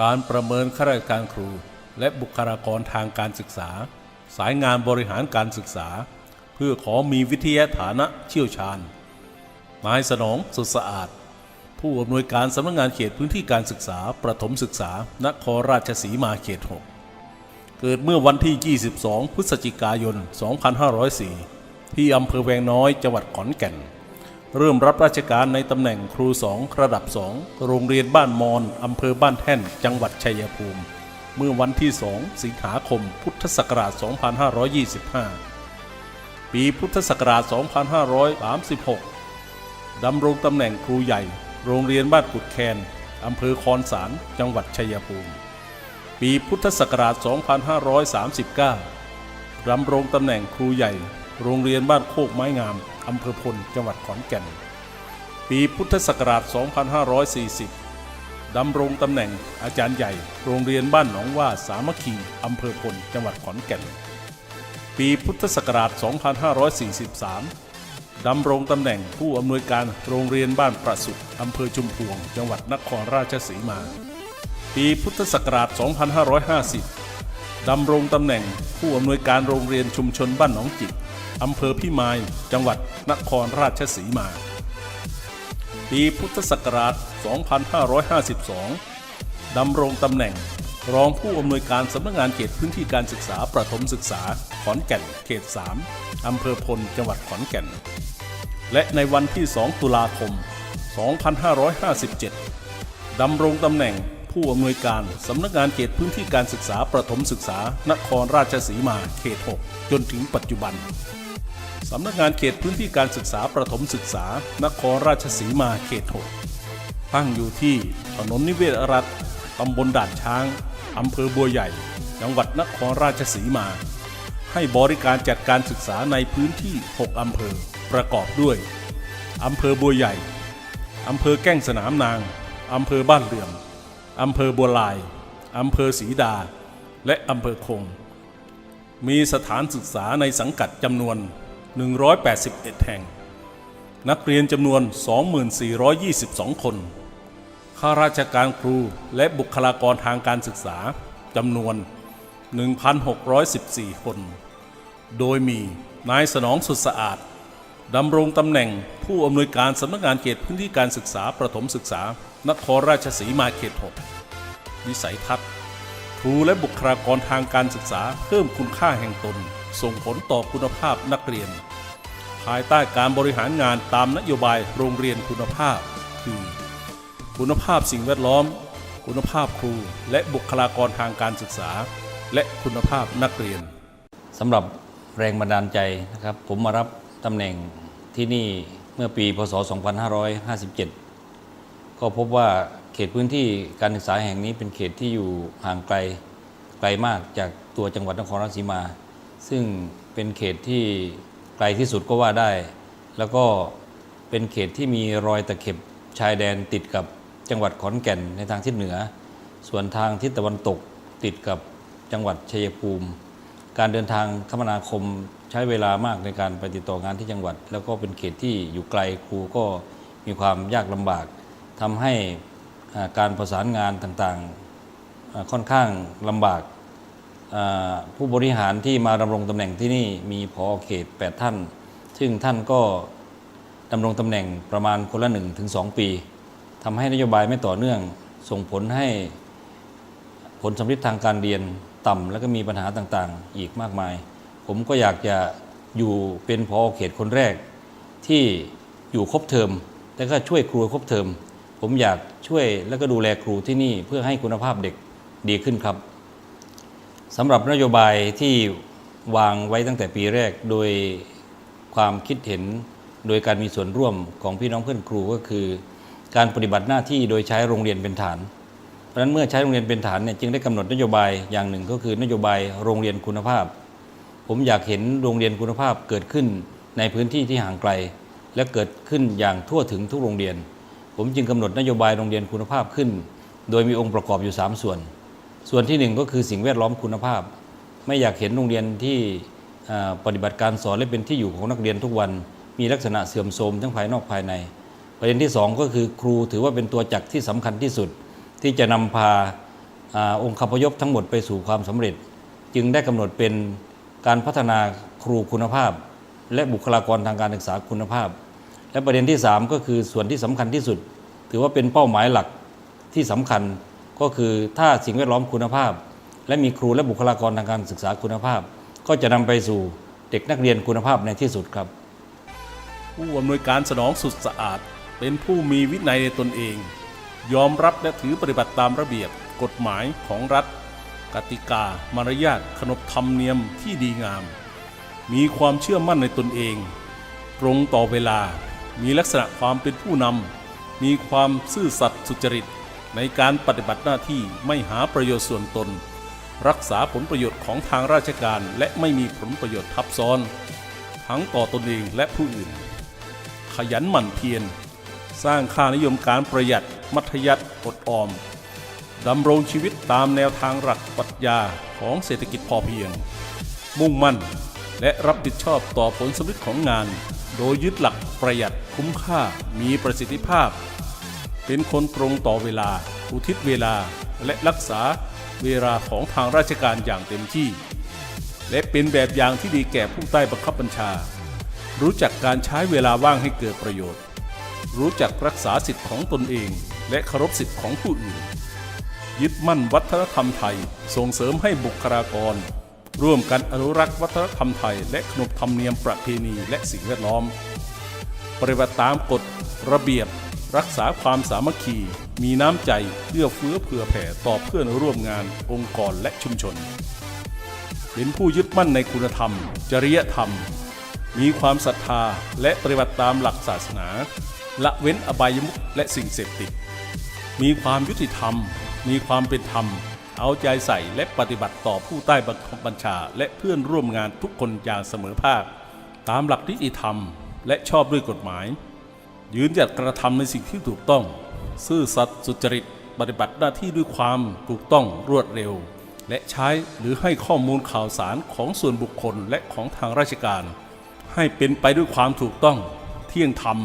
การประเมินข้าราชการครู และบุคลากรทางการศึกษา สายงานบริหารการศึกษา เพื่อขอมีวิทยาฐานะเชี่ยวชาญ นายสนองสุดสะอาด ผู้อำนวยการสำนักงานเขตพื้นที่การศึกษา ประถมศึกษานครราชสีมาเขต 6 เกิดเมื่อวันที่ 22 พฤศจิกายน 2504 ที่อำเภอแวงน้อยจังหวัดขอนแก่น เริ่มรับราชการในตำแหน่งครูสองระดับสองโรงเรียนบ้านมอนอำเภอบ้านแท่น จังหวัดชัยภูมิ เมื่อวันที่ 2 สิงหาคม พุทธศักราช 2525 ปีพุทธศักราช 2536 ดำรงตำแหน่งครูใหญ่ โรงเรียนบ้านกุดแคนอำเภอคอนสาร จังหวัดชัยภูมิ ปีพุทธศักราช 2539ดำรงตำแหน่งครูใหญ่ โรงเรียนบ้านโคกไม้งาม อำเภอพล จังหวัดขอนแก่น ปีพุทธศักราช 2540 ดำรงตำแหน่งอาจารย์ใหญ่ โรงเรียนบ้านหนองว่าสามัคคีอำเภอพล จังหวัดขอนแก่น ปีพุทธศักราช 2543 ดำรงตำแหน่งผู้อำนวยการโรงเรียนบ้านประสุทธ์อำเภอชุมพวง จังหวัดนครราชสีมา ปีพุทธศักราช 2550ดำรงตำแหน่งผู้อำนวยการโรงเรียนชุมชนบ้านหนองจิก อำเภอพิมาย จังหวัดนครราชสีมา ปีพุทธศักราช 2552 ดำรงตำแหน่ง รองผู้อำนวยการสำนักงานเขตพื้นที่การศึกษาประถมศึกษา ขอนแก่น เขต 3 อำเภอพล จังหวัดขอนแก่น และในวันที่ 2 ตุลาคม 2557 ดำรงตำแหน่งผู้อำนวยการสำนักงานเขตพื้นที่การศึกษาประถมศึกษา นครราชสีมาเขต 6 จนถึงปัจจุบัน สำนักงานเขตพื้นที่การศึกษาประถมศึกษา นครราชสีมาเขต 6 ตั้งอยู่ที่ถนนนิเวศรัฐตำบลด่านช้าง อำเภอบัวใหญ่ จังหวัดนครราชสีมา ให้บริการจัดการศึกษาในพื้นที่ 6 อำเภอ ประกอบด้วย อำเภอบัวใหญ่ อำเภอแก้งสนามนาง อำเภอบ้านเหลื่อมอำเภอบัวลาย อำเภอศรีดา และอำเภอคง มีสถานศึกษาในสังกัดจำนวน 181 แห่ง นักเรียนจำนวน 2422 คน ข้าราชการครูและบุคลากรทางการศึกษาจำนวน 1,614 คน โดยมีนายสนองสุดสะอาดดำรงตำแหน่งผู้อำนวยการสำนักงานเขตพื้นที่การศึกษาประถมศึกษานครราชสีมาเขต 6 วิสัยทัศน์ ครูและบุคลากรทางการศึกษาเพิ่มคุณค่าแห่งตน ส่งผลต่อคุณภาพนักเรียน ภายใต้การบริหารงานตามนโยบายโรงเรียนคุณภาพ คือ คุณภาพสิ่งแวดล้อม คุณภาพครู และบุคลากรทางการศึกษา และคุณภาพนักเรียนสำหรับแรงบันดาลใจนะครับ ผมมารับตำแหน่งที่นี่เมื่อปีพศ 2557 ก็พบว่าเขตพื้นที่การศึกษาแห่งนี้เป็นเขตที่อยู่ห่างไกลไกลมากจากตัวจังหวัดนครราชสีมา ซึ่งเป็นเขตที่ไกลที่สุดก็ว่าได้ แล้วก็เป็นเขตที่มีรอยตะเข็บชายแดนติดกับจังหวัดขอนแก่นในทางทิศเหนือ ส่วนทางทิศตะวันตกติดกับจังหวัดชัยภูมิ การเดินทางคมนาคมใช้เวลามากในการไปติดต่องานที่จังหวัด แล้วก็เป็นเขตที่อยู่ไกลครูก็มีความยากลำบากทำให้การประสานงานต่างๆ ค่อนข้างลำบาก ผู้บริหารที่มาดำรงตำแหน่งที่นี่มีพอเขต 8 ท่าน ซึ่งท่านก็ดำรงตำแหน่งประมาณคนละ1ถึง2ปีทำให้นโยบายไม่ต่อเนื่อง ส่งผลให้ผลสำลิดทางการเรียนต่ำแล้วก็มีปัญหาต่างๆ อีกมากมาย ผมก็อยากจะอยู่เป็นพอเขตคนแรก ที่อยู่ครบเทอมแล้วก็ช่วยครูครบเทอม ผมอยากช่วยแล้วก็ดูแลครูที่นี่เพื่อให้คุณภาพเด็กดีขึ้นครับ สำหรับนโยบายที่วางไว้ตั้งแต่ปีแรกโดยความคิดเห็นโดยการมีส่วนร่วมของพี่น้องเพื่อนครูก็คือ การปฏิบัติหน้าที่โดยใช้โรงเรียนเป็นฐาน เพราะฉะนั้นเมื่อใช้โรงเรียนเป็นฐานเนี่ยจึงได้กำหนดนโยบายอย่างหนึ่งก็คือนโยบายโรงเรียนคุณภาพ ผมอยากเห็นโรงเรียนคุณภาพเกิดขึ้นในพื้นที่ที่ห่างไกล และเกิดขึ้นอย่างทั่วถึงทุกโรงเรียน ผมจึงกำหนดนโยบายโรงเรียนคุณภาพขึ้น โดยมีองค์ประกอบอยู่ 3 ส่วน ส่วนที่หนึ่งก็คือสิ่งแวดล้อมคุณภาพ ไม่อยากเห็นโรงเรียนที่ปฏิบัติการสอนและเป็นที่อยู่ของนักเรียนทุกวัน มีลักษณะเสื่อมโทรมทั้งภายนอกภายใน ประเด็นที่สองก็คือครูถือว่าเป็นตัวจักรที่สำคัญที่สุด ที่จะนำพาอาองค์คพยพทั้งหมดไปสู่ความสำเร็จ จึงได้กำหนดเป็นการพัฒนาครูคุณภาพ และบุคลากรทางการศึกษาคุณภาพ และประเด็นที่ 3 ก็คือส่วนที่สำคัญที่สุด ถือว่าเป็นเป้าหมายหลักที่สำคัญ ก็คือถ้าสิ่งแวดล้อมคุณภาพ และมีครูและบุคลากรทางการศึกษาคุณภาพ ก็จะนำไปสู่เด็กนักเรียนคุณภาพในที่สุดครับ ผู้อำนวยการสนองสุดสะอาด เป็นผู้มีวินัยในตนเอง ยอมรับและถือปฏิบัติตามระเบียบกฎหมายของรัฐ กติกา มารยาทขนบธรรมเนียมที่ดีงาม มีความเชื่อมั่นในตนเอง ตรงต่อเวลามีลักษณะความเป็นผู้นำมีความซื่อสัตย์สุจริต ในการปฏิบัติหน้าที่ไม่หาประโยชน์ส่วนตน รักษาผลประโยชน์ของทางราชการและไม่มีผลประโยชน์ทับซ้อน ทั้งต่อตนเองและผู้อื่น ขยันหมั่นเพียรสร้างค่านิยมการประหยัดมัธยัติอดออมดำรงชีวิตตามแนวทางหลักปรัชญาของเศรษฐกิจพอเพียง มุ่งมั่นและรับผิดชอบต่อผลสำเร็จของงาน โดยยึดหลักประหยัดคุ้มค่ามีประสิทธิภาพ เป็นคนตรงต่อเวลา อุทิศเวลาและรักษาเวลาของทางราชการอย่างเต็มที่ และเป็นแบบอย่างที่ดีแก่ผู้ใต้บังคับบัญชา รู้จักการใช้เวลาว่างให้เกิดประโยชน์ รู้จักรักษาสิทธิ์ของตนเอง และเคารพสิทธิ์ของผู้อื่น ยึดมั่นวัฒนธรรมไทย ส่งเสริมให้บุคลากร ร่วมกันอนุรักษ์วัฒนธรรมไทย และขนบธรรมเนียมประเพณีและสิ่งแวดล้อม ปฏิบัติตามกฎระเบียบ รักษาความสามัคคี มีน้ำใจเอื้อเฟื้อเผื่อแผ่ต่อเพื่อนร่วมงานองค์กรและชุมชน เป็นผู้ยึดมั่นในคุณธรรม จริยธรรม มีความศรัทธาและปฏิบัติตามหลักศาสนา ละเว้นอบายมุขและสิ่งเสพติด มีความยุติธรรม มีความเป็นธรรม เอาใจใส่และปฏิบัติต่อผู้ใต้บังคับบัญชา และเพื่อนร่วมงานทุกคนอย่างเสมอภาค ตามหลักนิติธรรม และชอบด้วยกฎหมาย ยืนหยัดกระทำในสิ่งที่ถูกต้อง ซื่อสัตย์สุจริต ปฏิบัติหน้าที่ด้วยความถูกต้องรวดเร็ว และใช้หรือให้ข้อมูลข่าวสารของส่วนบุคคลและของทางราชการ ให้เป็นไปด้วยความถูกต้อง เที่ยงธรรม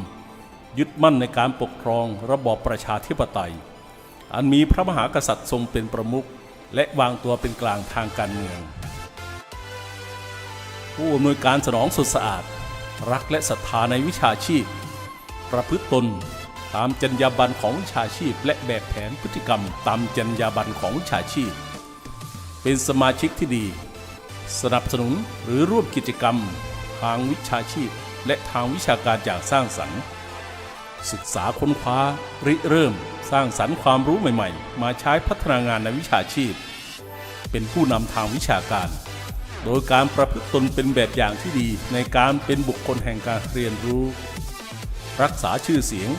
ยึดมั่นในการปกครองระบอบประชาธิปไตย อันมีพระมหากษัตริย์ทรงเป็นประมุขและวางตัวเป็นกลางทางการเมือง ผู้อำนวยการสนองสุดสะอาด รักและศรัทธาในวิชาชีพ ประพฤติตน ตามจรรยาบรรณของวิชาชีพ และแบบแผนพฤติกรรมตามจรรยาบรรณของวิชาชีพ เป็นสมาชิกที่ดี สนับสนุนหรือร่วมกิจกรรม ทางวิชาชีพ และทางวิชาการอย่างสร้างสรรค์ ศึกษาค้นคว้า ริเริ่ม สร้างสรรค์ความรู้ใหม่ ๆ มาใช้พัฒนางานในวิชาชีพ เป็นผู้นำทางวิชาการโดยการประพฤติตนเป็นแบบอย่างที่ดีในการเป็นบุคคลแห่งการเรียนรู้ รักษาชื่อเสียง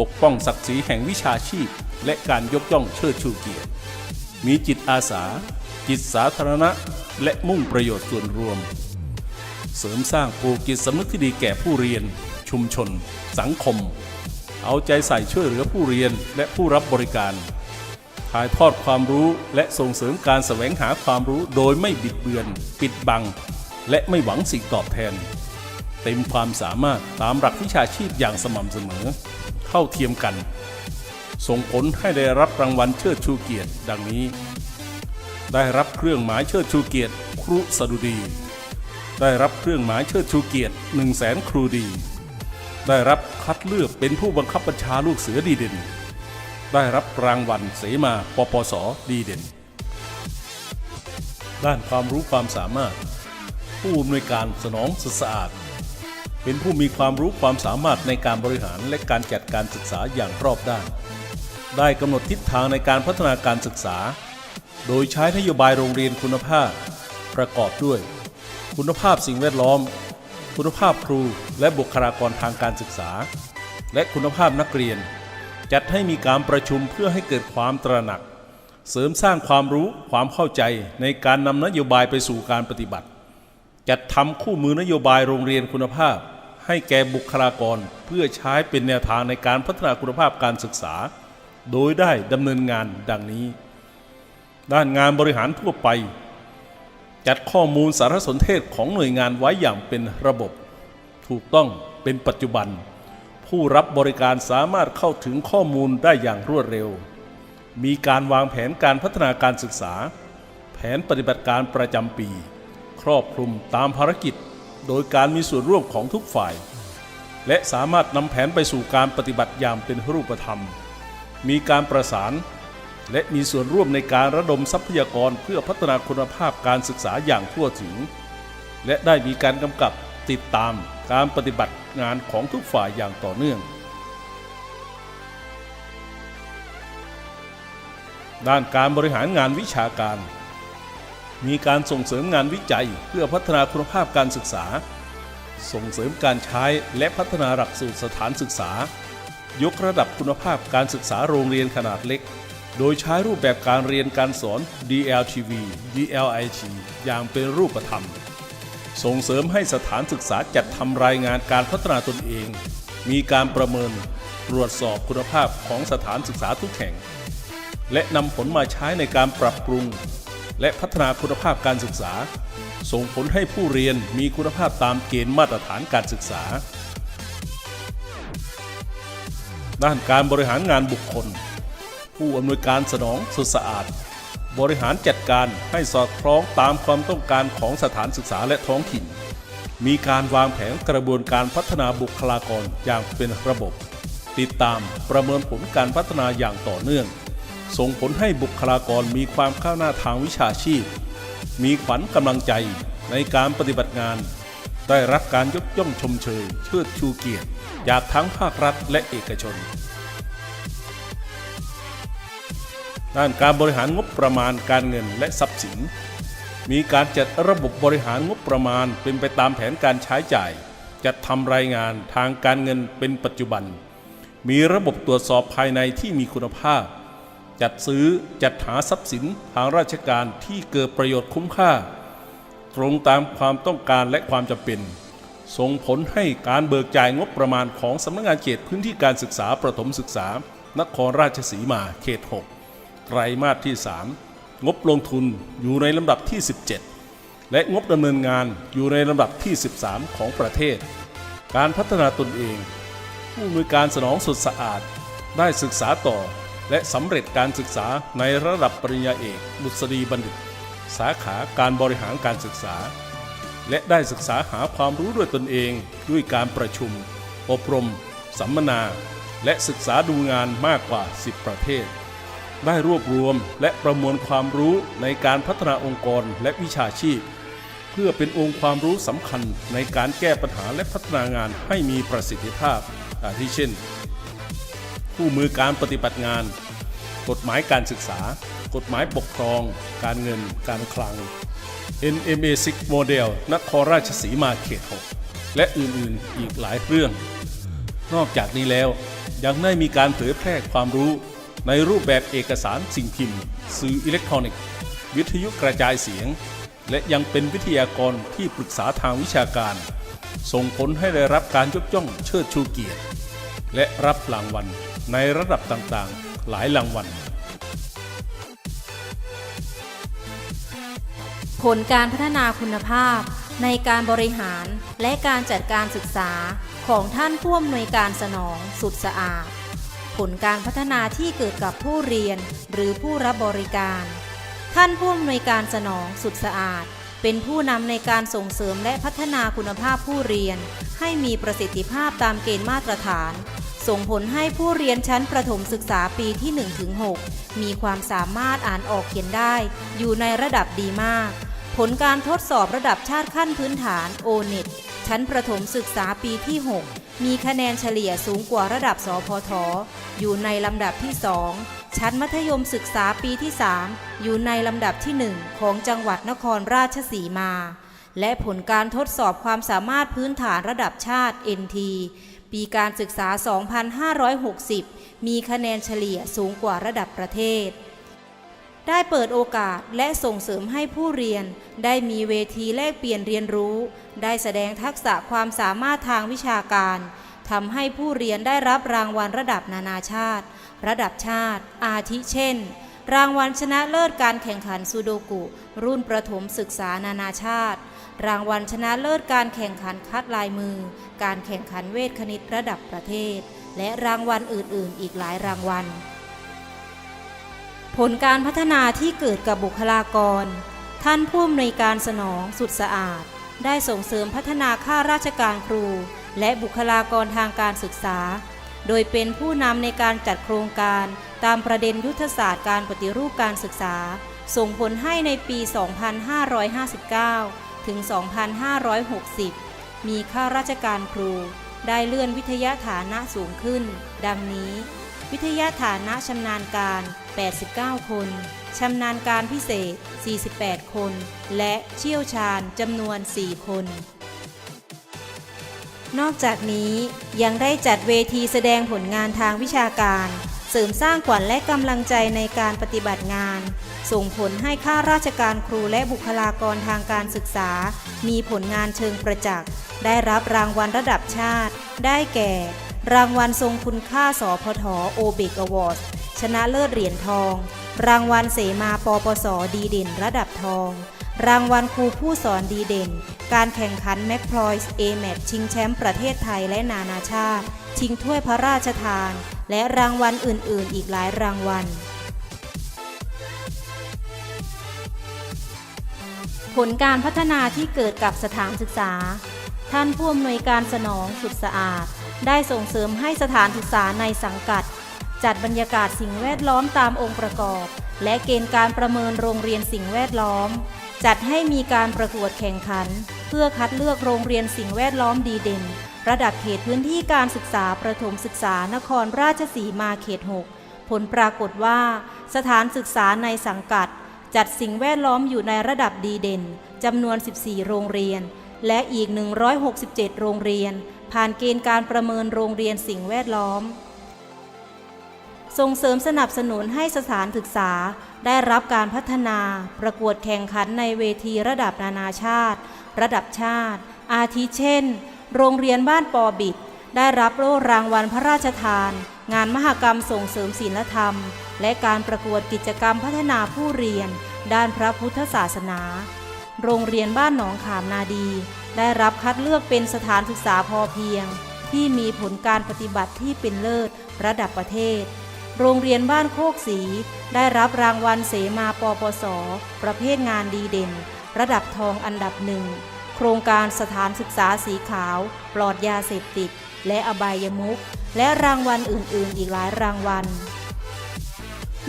ปกป้องศักดิ์ศรีแห่งวิชาชีพ และการยกย่องเชิดชูเกียรติ มีจิตอาสา จิตสาธารณะ และมุ่งประโยชน์ส่วนรวม เสริมสร้างปลูกจิตสำนึกที่ดีแก่ผู้เรียน ชุมชน สังคม เอาใจใส่ช่วยเหลือผู้เรียนและผู้รับบริการถ่ายทอดความรู้และส่งเสริมการแสวงหาความรู้โดยไม่บิดเบือน ปิดบัง และไม่หวังสิ่งตอบแทน เต็มความสามารถตามหลักวิชาชีพอย่างสม่ำเสมอ เท่าเทียมกัน ส่งผลให้ได้รับรางวัลเชิดชูเกียรติ ดังนี้ ได้รับเครื่องหมายเชิดชูเกียรติ ครุสดุดี ได้รับเครื่องหมายเชิดชูเกียรติ1 0 0 0 0แสนครูดี ได้รับคัดเลือกเป็นผู้บังคับบัญชาลูกเสือดีเด่น ได้รับรางวัลเสมาปปสดีเด่น ด้านความรู้ความสามารถผู้อำนวยการสนองสุดสะอาด เป็นผู้มีความรู้ความสามารถในการบริหารและการจัดการศึกษาอย่างรอบด้าน ได้กำหนดทิศทางในการพัฒนาการศึกษา โดยใช้นโยบายโรงเรียนคุณภาพ ประกอบด้วย คุณภาพสิ่งแวดล้อม คุณภาพครูและบุคลากรทางการศึกษา และคุณภาพนักเรียน จัดให้มีการประชุมเพื่อให้เกิดความตระหนัก เสริมสร้างความรู้ความเข้าใจในการนำนโยบายไปสู่การปฏิบัติ จัดทำคู่มือนโยบายโรงเรียนคุณภาพ ให้แก่บุคลากรเพื่อใช้เป็นแนวทางในการพัฒนาคุณภาพการศึกษา โดยได้ดำเนินงานดังนี้ ด้านงานบริหารทั่วไป จัดข้อมูลสารสนเทศของหน่วยงานไว้อย่างเป็นระบบ ถูกต้องเป็นปัจจุบัน ผู้รับบริการสามารถเข้าถึงข้อมูลได้อย่างรวดเร็ว มีการวางแผนการพัฒนาการศึกษา แผนปฏิบัติการประจำปี ครอบคลุมตามภารกิจ โดยการมีส่วนร่วมของทุกฝ่าย และสามารถนำแผนไปสู่การปฏิบัติอย่างเป็นรูปธรรม มีการประสาน และมีส่วนร่วมในการระดมทรัพยากรเพื่อพัฒนาคุณภาพการศึกษาอย่างทั่วถึง และได้มีการกำกับติดตามการปฏิบัติงานของทุกฝ่ายอย่างต่อเนื่อง ด้านการบริหารงานวิชาการ มีการส่งเสริมงานวิจัยเพื่อพัฒนาคุณภาพการศึกษา ส่งเสริมการใช้และพัฒนาหลักสูตรสถานศึกษา ยกระดับคุณภาพการศึกษาโรงเรียนขนาดเล็ก โดยใช้รูปแบบการเรียนการสอน DLTV DLIT อย่างเป็นรูปธรรม ส่งเสริมให้สถานศึกษาจัดทำรายงานการพัฒนาตนเอง มีการประเมินตรวจสอบคุณภาพของสถานศึกษาทุกแห่ง และนำผลมาใช้ในการปรับปรุง และพัฒนาคุณภาพการศึกษา ส่งผลให้ผู้เรียนมีคุณภาพตามเกณฑ์มาตรฐานการศึกษา ด้านการบริหารงานบุคคล ผู้อำนวยการสนองสุดสะอาด บริหารจัดการให้สอดคล้องตามความต้องการของสถานศึกษาและท้องถิ่น มีการวางแผนกระบวนการพัฒนาบุคลากรอย่างเป็นระบบ ติดตามประเมินผลการพัฒนาอย่างต่อเนื่อง ส่งผลให้บุคลากรมีความก้าวหน้าทางวิชาชีพ มีขวัญกำลังใจในการปฏิบัติงาน ได้รับการยกย่องชมเชย เชิดชูเกียรติ จากทั้งภาครัฐและเอกชน ด้านการบริหารงบประมาณการเงินและทรัพย์สิน มีการจัดระบบบริหารงบประมาณเป็นไปตามแผนการใช้จ่าย จัดทำรายงานทางการเงินเป็นปัจจุบัน มีระบบตรวจสอบภายในที่มีคุณภาพ จัดซื้อจัดหาทรัพย์สินทางราชการที่เกิดประโยชน์คุ้มค่า ตรงตามความต้องการและความจำเป็น ส่งผลให้การเบิกจ่ายงบประมาณของสำนักงานเขตพื้นที่การศึกษาประถมศึกษา นครราชสีมาเขต 6 ไตรมาสที่ 3 งบลงทุนอยู่ในลำดับที่ 17 และงบดำเนินงานอยู่ในลำดับที่ 13 ของประเทศ การพัฒนาตนเอง ผู้อำนวยการสนองสุดสะอาดได้ศึกษาต่อ และสำเร็จการศึกษาในระดับปริญญาเอกดุษฎีบัณฑิต สาขาการบริหารการศึกษา และได้ศึกษาหาความรู้ด้วยตนเองด้วยการประชุม อบรม สัมมนา และศึกษาดูงานมากกว่า 10 ประเทศ ได้รวบรวมและประมวลความรู้ในการพัฒนาองค์กรและวิชาชีพ เพื่อเป็นองค์ความรู้สำคัญในการแก้ปัญหาและพัฒนางานให้มีประสิทธิภาพอาทิเช่น ผู้มือการปฏิบัติงาน กฎหมายการศึกษา กฎหมายปกครอง การเงิน การคลัง NMA 6 Model นครราชสีมาเขต 6 และอื่นๆอีกหลายเรื่อง นอกจากนี้แล้วยังได้มีการเผยแพร่ความรู้ในรูปแบบเอกสารสิ่งพิมพ์ สื่ออิเล็กทรอนิกส์ วิทยุกระจายเสียง และยังเป็นวิทยากรที่ปรึกษาทางวิชาการ ส่งผลให้ได้รับการยกย่องเชิดชูเกียรติ และรับรางวัล ในระดับต่างๆ หลายรางวัล ผลการพัฒนาคุณภาพ ในการบริหารและการจัดการศึกษาของท่านผู้อำนวยการสนองสุดสะอาด ผลการพัฒนาที่เกิดกับผู้เรียนหรือผู้รับบริการ ท่านผู้อำนวยการสนองสุดสะอาด เป็นผู้นำในการส่งเสริมและพัฒนาคุณภาพผู้เรียน ให้มีประสิทธิภาพตามเกณฑ์มาตรฐาน ส่งผลให้ผู้เรียนชั้นประถมศึกษาปีที่ 1-6 มีความสามารถอ่านออกเขียนได้ อยู่ในระดับดีมาก ผลการทดสอบระดับชาติขั้นพื้นฐาน o n e t ชั้นประถมศึกษาปีที่ 6 มีคะแนนเฉลี่ยสูงกว่าระดับสพทอยู่ในลำดับที่ 2 ชั้นมัธยมศึกษาปีที่ 3 อยู่ในลำดับที่ 1 ของจังหวัดนครราชสีมา และผลการทดสอบความสามารถพื้นฐานระดับชาติ NT ปีการศึกษา 2560 มีคะแนนเฉลี่ยสูงกว่าระดับประเทศ ได้เปิดโอกาสและส่งเสริมให้ผู้เรียน ได้มีเวทีแลกเปลี่ยนเรียนรู้ ได้แสดงทักษะความสามารถทางวิชาการทำให้ผู้เรียนได้รับรางวัลระดับนานาชาติ ระดับชาติ อาทิเช่น รางวัลชนะเลิศการแข่งขันซูโดกุ รุ่นประถมศึกษานานาชาติ รางวัลชนะเลิศการแข่งขันคัดลายมือ การแข่งขันเวทคณิตระดับประเทศ และรางวัลอื่น ๆ อีกหลายรางวัล ผลการพัฒนาที่เกิดกับบุคลากร ท่านผู้อำนวยการสนองสุดสะอาด ได้ส่งเสริมพัฒนาข้าราชการครู และบุคลากรทางการศึกษา โดยเป็นผู้นำในการจัดโครงการตามประเด็นยุทธศาสตร์การปฏิรูปการศึกษา ส่งผลให้ในปี 2559 ถึง 2560 มีข้าราชการครู ได้เลื่อนวิทยาฐานะสูงขึ้น ดังนี้ วิทยาฐานะชำนาญการ 89 คนชำนาญการพิเศษ 48 คน และเชี่ยวชาญจำนวน 4 คน นอกจากนี้ยังได้จัดเวทีแสดงผลงานทางวิชาการ เสริมสร้างขวัญและกำลังใจในการปฏิบัติงาน ส่งผลให้ข้าราชการครูและบุคลากรทางการศึกษา มีผลงานเชิงประจักษ์ ได้รับรางวัลระดับชาติ ได้แก่ รางวัลทรงคุณค่าสพทโอเบกอวอร์ดชนะเลิศเหรียญทอง รางวัลเสมาปปสดีเด่นระดับทอง รางวัลครูผู้สอนดีเด่น การแข่งขันแม็กพลอยส์เอแมทชิงแชมป์ประเทศไทยและนานาชาติ ชิงถ้วยพระราชทาน และรางวัลอื่น ๆ อีกหลายรางวัล ผลการพัฒนาที่เกิดกับสถานศึกษา ท่านผู้อำนวยการสนองสุดสะอาด ได้ส่งเสริมให้สถานศึกษาในสังกัด จัดบรรยากาศสิ่งแวดล้อมตามองค์ประกอบ และเกณฑ์การประเมินโรงเรียนสิ่งแวดล้อม จัดให้มีการประกวดแข่งขัน เพื่อคัดเลือกโรงเรียนสิ่งแวดล้อมดีเด่น ระดับเขตพื้นที่การศึกษาประถมศึกษานครราชสีมาเขต 6 ผลปรากฏว่า สถานศึกษาในสังกัด จัดสิ่งแวดล้อมอยู่ในระดับดีเด่นจำนวน 14 โรงเรียน และอีก 167 โรงเรียน ผ่านเกณฑ์การประเมินโรงเรียนสิ่งแวดล้อม ส่งเสริมสนับสนุนให้สถานศึกษา ได้รับการพัฒนา ประกวดแข่งขันในเวทีระดับนานาชาติ ระดับชาติ อาทิเช่น โรงเรียนบ้านปอบิด ได้รับโล่รางวัลพระราชทาน งานมหกรรมส่งเสริมศีลธรรม และการประกวดกิจกรรมพัฒนาผู้เรียน ด้านพระพุทธศาสนา โรงเรียนบ้านหนองขามนาดี ได้รับคัดเลือกเป็นสถานศึกษาพอเพียง ที่มีผลการปฏิบัติที่เป็นเลิศระดับประเทศ โรงเรียนบ้านโคกสี ได้รับรางวัลเสมาปปส ประเภทงานดีเด่น ระดับทองอันดับหนึ่งโครงการสถานศึกษาสีขาว ปลอดยาเสพติด และอบายมุข และรางวัลอื่นๆ อีกหลายรางวัล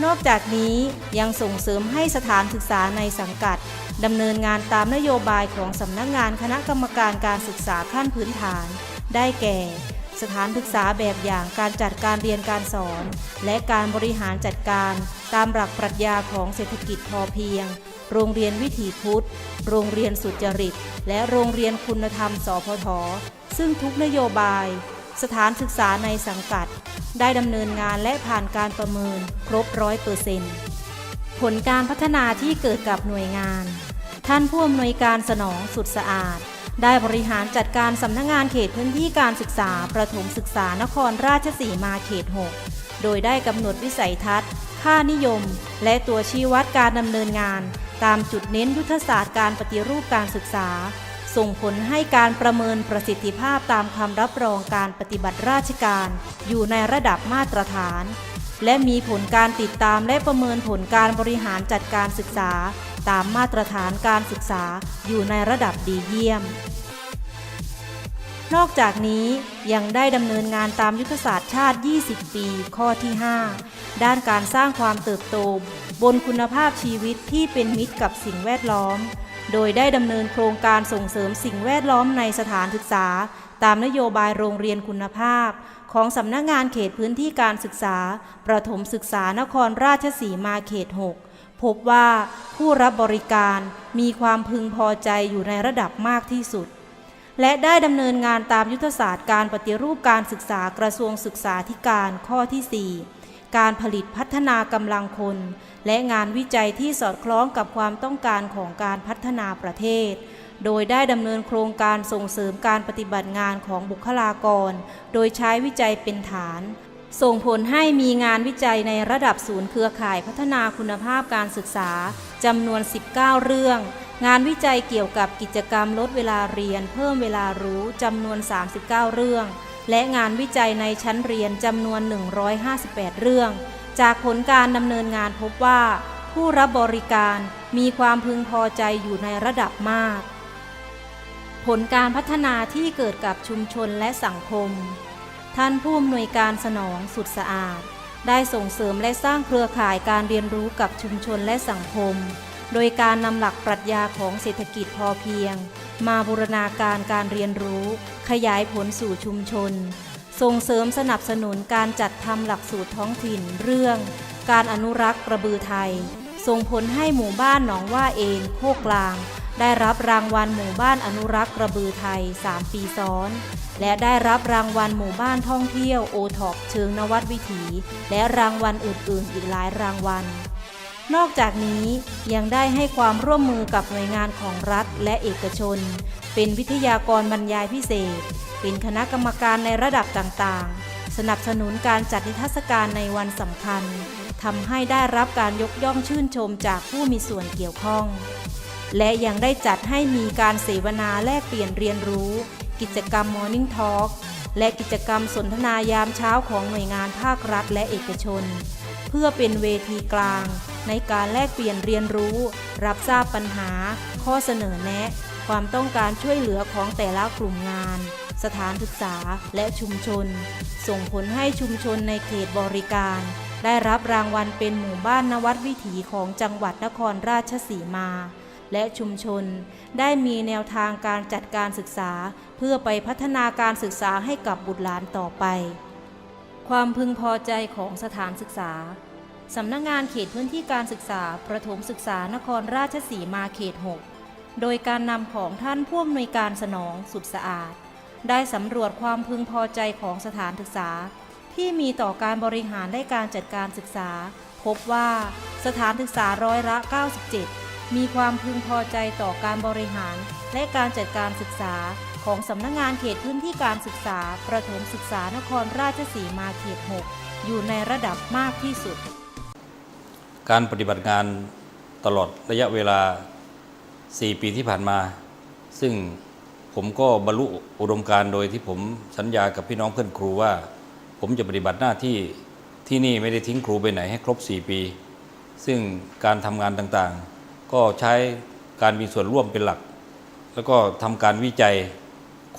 นอกจากนี้ยังส่งเสริมให้สถานศึกษาในสังกัดดำเนินงานตามนโยบายของสำนักงานคณะกรรมการการศึกษาขั้นพื้นฐาน ได้แก่ สถานศึกษาแบบอย่างการจัดการเรียนการสอน และการบริหารจัดการตามหลักปรัชญาของเศรษฐกิจพอเพียง โรงเรียนวิถีพุทธ โรงเรียนสุจริต และโรงเรียนคุณธรรมสพทซึ่งทุกนโยบาย สถานศึกษาในสังกัด ได้ดำเนินงานและผ่านการประเมินครบร้อยเปอร์เซ็นต์ผลการพัฒนาที่เกิดกับหน่วยงาน ท่านผู้อำนวยการสนองสุดสะอาด ได้บริหารจัดการสำนักงานเขตพื้นที่การศึกษา ประถมศึกษานครราชสีมาเขต 6 โดยได้กำหนดวิสัยทัศน์ ค่านิยม และตัวชี้วัดการดำเนินงาน ตามจุดเน้นยุทธศาสตร์การปฏิรูปการศึกษา ส่งผลให้การประเมินประสิทธิภาพตามคำรับรองการปฏิบัติราชการ อยู่ในระดับมาตรฐาน และมีผลการติดตามและประเมินผลการบริหารจัดการศึกษา ตามมาตรฐานการศึกษา อยู่ในระดับดีเยี่ยม นอกจากนี้ยังได้ดำเนินงานตามยุทธศาสตร์ชาติ 20 ปี ข้อที่ 5 ด้านการสร้างความเติบโต บนคุณภาพชีวิตที่เป็นมิตรกับสิ่งแวดล้อม โดยได้ดำเนินโครงการส่งเสริมสิ่งแวดล้อมในสถานศึกษา ตามนโยบายโรงเรียนคุณภาพ ของสำนักงงานเขตพื้นที่การศึกษา ประถมศึกษานครราชสีมาเขต 6 พบว่าผู้รับบริการมีความพึงพอใจอยู่ในระดับมากที่สุด และได้ดำเนินงานตามยุทธศาสตร์การปฏิรูปการศึกษากระทรวงศึกษาธิการข้อที่ 4 การผลิตพัฒนากำลังคน และงานวิจัยที่สอดคล้องกับความต้องการของการพัฒนาประเทศ โดยได้ดำเนินโครงการส่งเสริมการปฏิบัติงานของบุคลากร โดยใช้วิจัยเป็นฐาน ส่งผลให้มีงานวิจัยในระดับศูนย์เครือข่ายพัฒนาคุณภาพการศึกษาจำนวน 19 เรื่อง งานวิจัยเกี่ยวกับกิจกรรมลดเวลาเรียน เพิ่มเวลารู้จำนวน 39 เรื่อง และงานวิจัยในชั้นเรียนจำนวน 158 เรื่อง จากผลการดำเนินงานพบว่า ผู้รับบริการมีความพึงพอใจอยู่ในระดับมาก ผลการพัฒนาที่เกิดกับชุมชนและสังคม ท่านผู้อำนวยการสนองสุดสะอาด ได้ส่งเสริมและสร้างเครือข่ายการเรียนรู้กับชุมชนและสังคม โดยการนำหลักปรัชญาของเศรษฐกิจพอเพียง มาบูรณาการการเรียนรู้ ขยายผลสู่ชุมชน ส่งเสริมสนับสนุนการจัดทำหลักสูตรท้องถิ่นเรื่อง การอนุรักษ์กระบือไทย ส่งผลให้หมู่บ้านหนองว่าเองโคกกลาง ได้รับรางวัลหมู่บ้านอนุรักษ์กระบือไทย 3 ปีซ้อน และได้รับรางวัลหมู่บ้านท่องเที่ยวโอท็อปเชิงนวัดวิถี และรางวัลอื่นๆ อีกหลายรางวัลนอกจากนี้ยังได้ให้ความร่วมมือกับหน่วยงานของรัฐและเอกชน เป็นวิทยากรบรรยายพิเศษ เป็นคณะกรรมการในระดับต่างๆ สนับสนุนการจัดนิทรรศการในวันสำคัญทำให้ได้รับการยกย่องชื่นชมจากผู้มีส่วนเกี่ยวข้อง และยังได้จัดให้มีการเสวนาแลกเปลี่ยนเรียนรู้ กิจกรรม Morning Talk และกิจกรรมสนทนายามเช้าของหน่วยงานภาครัฐและเอกชน เพื่อเป็นเวทีกลาง ในการแลกเปลี่ยนเรียนรู้ รับทราบปัญหา ข้อเสนอแนะ ความต้องการช่วยเหลือของแต่ละกลุ่มงาน สถานศึกษาและชุมชน ส่งผลให้ชุมชนในเขตบริการ ได้รับรางวัลเป็นหมู่บ้านนวัดวิถีของจังหวัดนครราชสีมา และชุมชน ได้มีแนวทางการจัดการศึกษา เพื่อไปพัฒนาการศึกษาให้กับบุตรหลานต่อไป ความพึงพอใจของสถานศึกษาสำนักงงานเขตพื้นที่การศึกษา ประถมศึกษานครราชสีมาเขต 6 โดยการนำของท่านผู้อำนวยการสนองสุดสะอาด ได้สำรวจความพึงพอใจของสถานศึกษา ที่มีต่อการบริหารและการจัดการศึกษา พบว่าสถานศึกษาร้อยละ 97 มีความพึงพอใจต่อการบริหาร และการจัดการศึกษาของสำนักงงานเขตพื้นที่การศึกษา ประถมศึกษานครราชสีมาเขต 6 อยู่ในระดับมากที่สุด การปฏิบัติงานตลอดระยะเวลา 4 ปีที่ผ่านมา ซึ่งผมก็บรรลุอุดมการโดยที่ผมสัญญากับพี่น้องเพื่อนครูว่า ผมจะปฏิบัติหน้าที่ที่นี่ไม่ได้ทิ้งครูไปไหนให้ครบ 4 ปี ซึ่งการทำงานต่างๆ ก็ใช้การมีส่วนร่วมเป็นหลัก แล้วก็ทำการวิจัย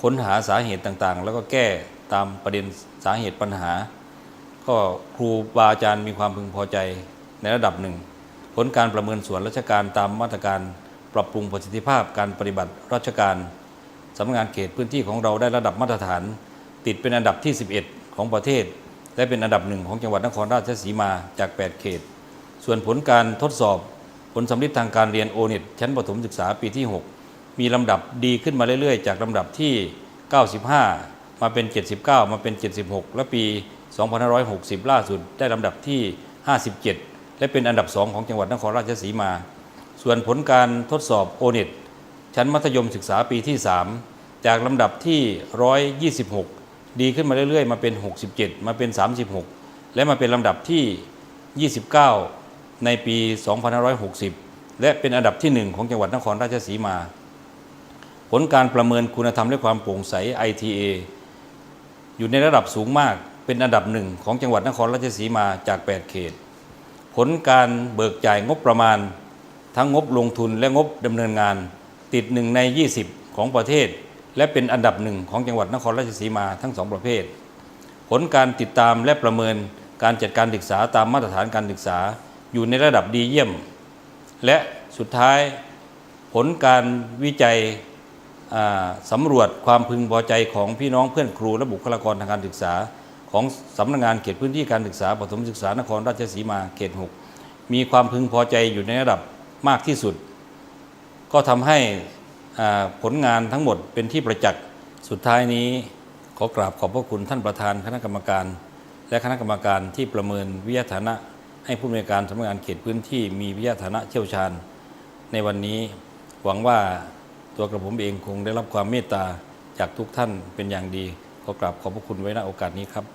ค้นหาสาเหตุต่างๆ แล้วก็แก้ตามประเด็นสาเหตุปัญหา ก็ครูบาอาจารย์มีความพึงพอใจในระดับหนึ่ง ผลการประเมินส่วนราชการตามมาตรการ ปรับปรุงประสิทธิภาพการปฏิบัติราชการสำนักงานเขตพื้นที่ของเราได้ระดับมาตรฐาน ติดเป็นอันดับที่ 11 ของประเทศ และเป็นอันดับหนึ่งของจังหวัดนครราชสีมาจาก 8 เขต ส่วนผลการทดสอบผลสำลิดทางการเรียนโอเน็ตชั้นประถมศึกษาปีที่ 6 มีลำดับดีขึ้นมาเรื่อยๆ จากลำดับที่ 95 มาเป็น 79 มาเป็น 76 และปี 2560 ล่าสุดได้ลำดับที่ 57 และเป็นอันดับ 2 ของจังหวัดนครราชสีมา ส่วนผลการทดสอบโอเน็ตชั้นมัธยมศึกษาปีที่ 3 จากลำดับที่ 126 ดีขึ้นมาเรื่อยๆ มาเป็น 67 มาเป็น 36 และมาเป็นลำดับที่ 29 ในปี 2560 และเป็นอันดับที่ 1 ของจังหวัดนครราชสีมา ผลการประเมินคุณธรรมและความโปร่งใส ITA อยู่ในระดับสูงมากเป็นอันดับหนึ่งของจังหวัดนครราชสีมาจาก 8 เขต ผลการเบิกจ่ายงบประมาณ ทั้งงบลงทุนและงบดำเนินงาน ติดหนึ่งใน 20 ของประเทศ และเป็นอันดับหนึ่งของจังหวัดนครราชสีมาทั้งสองประเภท ผลการติดตามและประเมินการจัดการศึกษาตามมาตรฐานการศึกษาอยู่ในระดับดีเยี่ยม และสุดท้ายผลการวิจัยสำรวจความพึงพอใจของพี่น้องเพื่อนครูและบุคลากรทางการศึกษา ของสำนักงานเขตพื้นที่การศึกษาประถมศึกษานครราชสีมาเขต 6 มีความพึงพอใจอยู่ในระดับ มากที่สุด ก็ทำให้ผลงานทั้งหมดเป็นที่ประจักษ์สุดท้ายนี้ ขอกราบขอบพระคุณท่านประธานคณะกรรมการ และคณะกรรมการที่ประเมินวิทยาฐานะ ให้ผู้อำนวยการสำนักงานเขตพื้นที่มีวิทยาฐานะเชี่ยวชาญ ในวันนี้หวังว่าตัวกระผมเองคงได้รับความเมตตาจากทุกท่านเป็นอย่างดี ขอกราบขอบพระคุณไว้ณโอกาสนี้ครับ